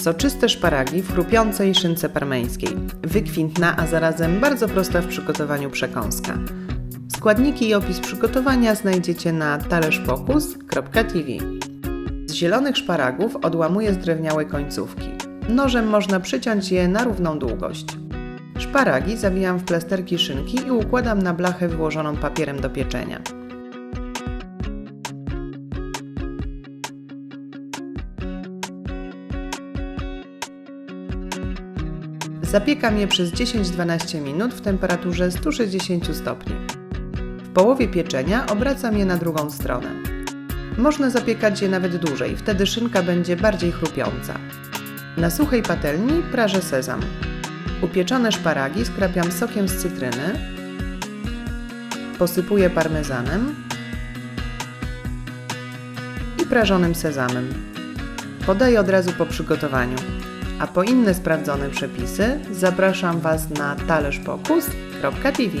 Soczyste szparagi w chrupiącej szynce parmeńskiej. Wykwintna, a zarazem bardzo prosta w przygotowaniu przekąska. Składniki i opis przygotowania znajdziecie na talerzokus.tv. Z zielonych szparagów odłamuję zdrewniałe końcówki. Nożem można przyciąć je na równą długość. Szparagi zawijam w plasterki szynki i układam na blachę wyłożoną papierem do pieczenia. Zapiekam je przez 10-12 minut w temperaturze 160 stopni. W połowie pieczenia obracam je na drugą stronę. Można zapiekać je nawet dłużej, wtedy szynka będzie bardziej chrupiąca. Na suchej patelni prażę sezam. Upieczone szparagi skrapiam sokiem z cytryny, posypuję parmezanem i prażonym sezamem. Podaję od razu po przygotowaniu. A po inne sprawdzone przepisy zapraszam Was na talerzokus.tv.